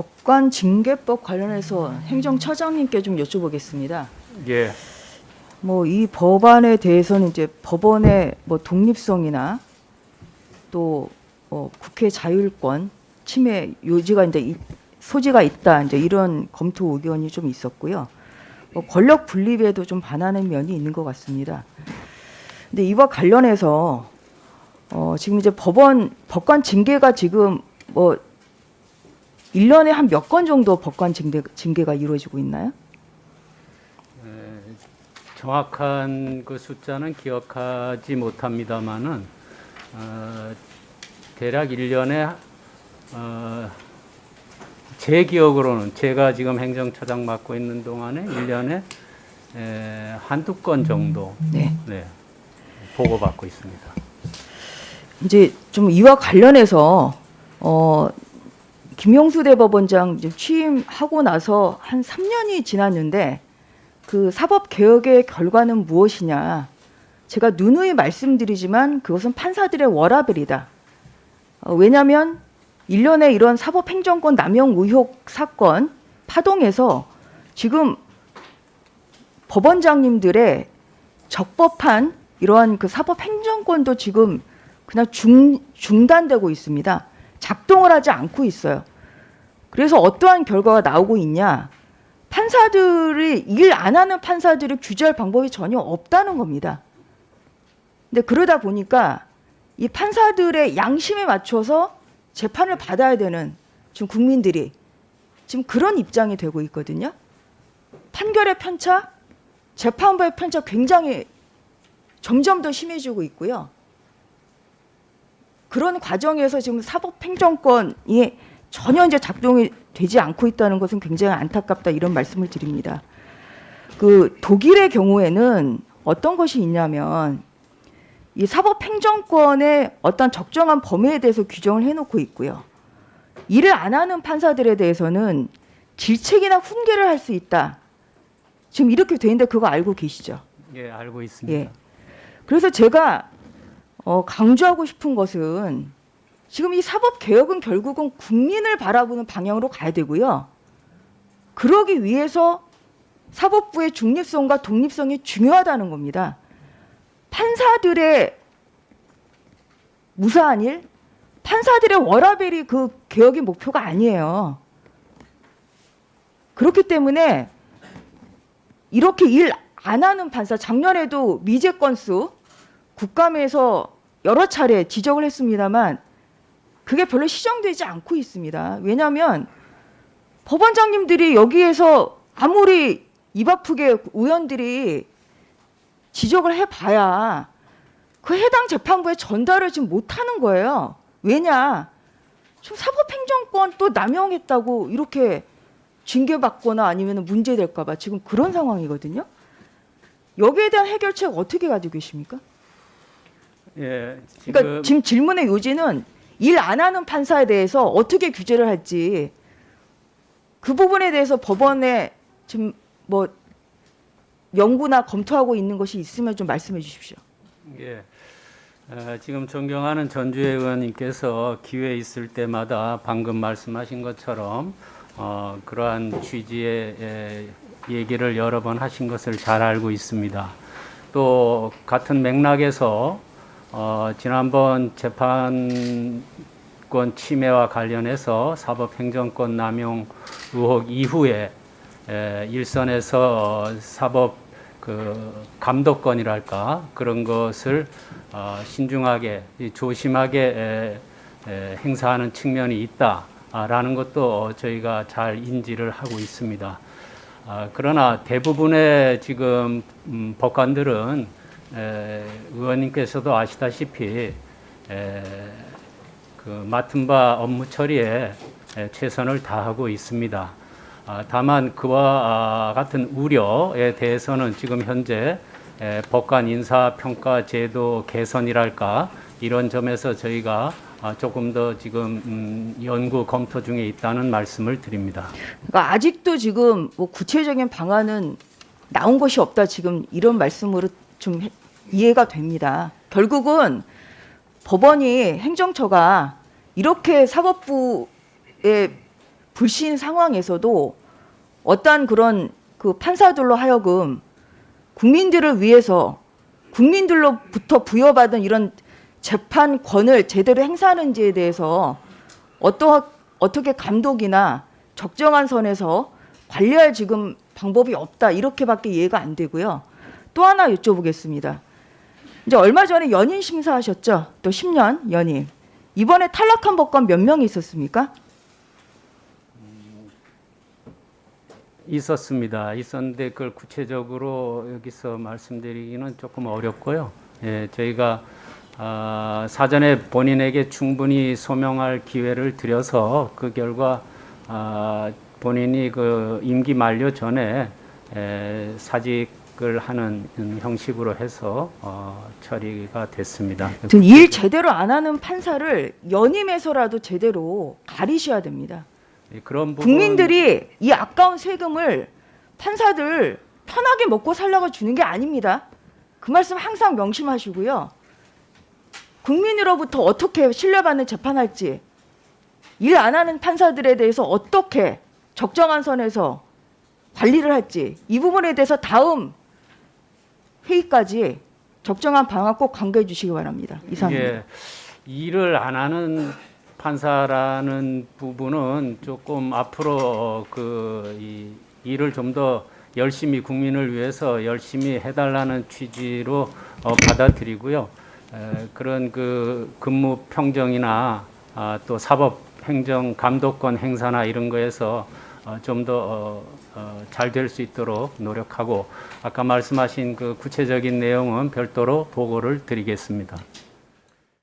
법관 징계법 관련해서 행정처장님께 좀 여쭤보겠습니다. 예, 뭐 이 법안에 대해서는 이제 법원의 뭐 독립성이나 또 어, 국회 자율권 침해 요지가 이제 이- 소지가 있다 이제 이런 검토 의견이 좀 있었고요. 뭐 권력 분립에도 좀 반하는 면이 있는 것 같습니다. 근데 이와 관련해서 어, 지금 이제 법원 법관 징계가 지금 뭐 1년에 한 몇 건 정도 법관 징계, 징계가 이루어지고 있나요? 정확한 그 숫자는 기억하지 못합니다만은 어, 대략 1년에 어, 제 기억으로는 제가 지금 행정처장 맡고 있는 동안에 1년에 에, 한두 건 정도 네. 네, 보고받고 있습니다. 이제 좀 이와 관련해서 어 김용수 대법원장 취임하고 나서 한 3년이 지났는데 그 사법 개혁의 결과는 무엇이냐? 제가 누누이 말씀드리지만 그것은 판사들의 워라벨이다. 어, 왜냐하면 일련의 이런 사법 행정권 남용 의혹 사건 파동에서 지금 법원장님들의 적법한 이러한 그 사법 행정권도 지금 그냥 중, 중단되고 있습니다. 작동을 하지 않고 있어요. 그래서 어떠한 결과가 나오고 있냐? 판사들이 일 안 하는 판사들을 규제할 방법이 전혀 없다는 겁니다. 근데 그러다 보니까 이 판사들의 양심에 맞춰서 재판을 받아야 되는 지금 국민들이 지금 그런 입장이 되고 있거든요. 판결의 편차, 재판부의 편차 굉장히 점점 더 심해지고 있고요. 그런 과정에서 지금 사법행정권이 전혀 이제 작동이 되지 않고 있다는 것은 굉장히 안타깝다 이런 말씀을 드립니다. 그 독일의 경우에는 어떤 것이 있냐면 이 사법행정권의 어떤 적정한 범위에 대해서 규정을 해놓고 있고요. 일을 안 하는 판사들에 대해서는 질책이나 훈계를 할 수 있다. 지금 이렇게 돼 있는데 그거 알고 계시죠? 예, 알고 있습니다. 예. 그래서 제가 어, 강조하고 싶은 것은 지금 이 사법 개혁은 결국은 국민을 바라보는 방향으로 가야 되고요. 그러기 위해서 사법부의 중립성과 독립성이 중요하다는 겁니다. 판사들의 무사한 일, 판사들의 워라벨이 그 개혁의 목표가 아니에요. 그렇기 때문에 이렇게 일 안 하는 판사 작년에도 미제 건수 국감에서 여러 차례 지적을 했습니다만 그게 별로 시정되지 않고 있습니다. 왜냐하면 법원장님들이 여기에서 아무리 입 아프게 의원들이 지적을 해봐야 그 해당 재판부에 전달을 지금 못하는 거예요. 왜냐? 지금 사법행정권 또 남용했다고 이렇게 징계받거나 아니면 문제될까봐 지금 그런 상황이거든요. 여기에 대한 해결책 어떻게 가지고 계십니까? 예, 지금 그러니까 지금 질문의 요지는 일 안 하는 판사에 대해서 어떻게 규제를 할지 그 부분에 대해서 법원에 지금 뭐 연구나 검토하고 있는 것이 있으면 좀 말씀해 주십시오. 예. 어, 지금 존경하는 전주혜 의원님께서 기회 있을 때마다 방금 말씀하신 것처럼 어, 그러한 취지의 에, 얘기를 여러 번 하신 것을 잘 알고 있습니다. 또 같은 맥락에서 어, 지난번 재판권 침해와 관련해서 사법행정권 남용 의혹 이후에 에, 일선에서 어, 사법 그 감독권이랄까 그런 것을 어, 신중하게 이 조심하게 에, 에, 행사하는 측면이 있다라는 것도 저희가 잘 인지를 하고 있습니다. 아, 그러나 대부분의 지금 음, 법관들은 에, 의원님께서도 아시다시피 에, 그 맡은 바 업무 처리에 에, 최선을 다하고 있습니다. 아, 다만 그와 아, 같은 우려에 대해서는 지금 현재 에, 법관 인사 평가 제도 개선이랄까 이런 점에서 저희가 아, 조금 더 지금 음, 연구 검토 중에 있다는 말씀을 드립니다. 그러니까 아직도 지금 뭐 구체적인 방안은 나온 것이 없다 지금 이런 말씀으로 좀 해- 이해가 됩니다. 결국은 법원이 행정처가 이렇게 사법부의 불신 상황에서도 어떠한 그런 그 판사들로 하여금 국민들을 위해서 국민들로부터 부여받은 이런 재판권을 제대로 행사하는지에 대해서 어떠, 어떻게 감독이나 적정한 선에서 관리할 지금 방법이 없다 이렇게밖에 이해가 안 되고요. 또 하나 여쭤보겠습니다. 이제 얼마 전에 연임 심사하셨죠? 또 10년 연임. 이번에 탈락한 법관 몇 명이 있었습니까? 있었습니다. 있었는데 그걸 구체적으로 여기서 말씀드리기는 조금 어렵고요. 예, 저희가 아, 사전에 본인에게 충분히 소명할 기회를 드려서 그 결과 아, 본인이 그 임기 만료 전에 에, 사직 을 하는 형식으로 해서 어, 처리가 됐습니다. 일 제대로 안 하는 판사를 연임해서라도 제대로 가리셔야 됩니다. 예, 그런 부분 국민들이 이 아까운 세금을 판사들 편하게 먹고 살라고 주는 게 아닙니다. 그 말씀 항상 명심하시고요. 국민으로부터 어떻게 신뢰받는 재판할지, 일 안 하는 판사들에 대해서 어떻게 적정한 선에서 관리를 할지 이 부분에 대해서 다음 회의까지 적정한 방안 꼭 강구해 주시기 바랍니다. 이상입니다. 예, 일을 안 하는 판사라는 부분은 조금 앞으로 그 이 일을 좀 더 열심히 국민을 위해서 열심히 해달라는 취지로 어, 받아들이고요. 에, 그런 그 근무 평정이나 아, 또 사법 행정 감독권 행사나 이런 거에서 어, 좀더 어, 잘될 수 있도록 노력하고 아까 말씀하신 그 구체적인 내용은 별도로 보고를 드리겠습니다.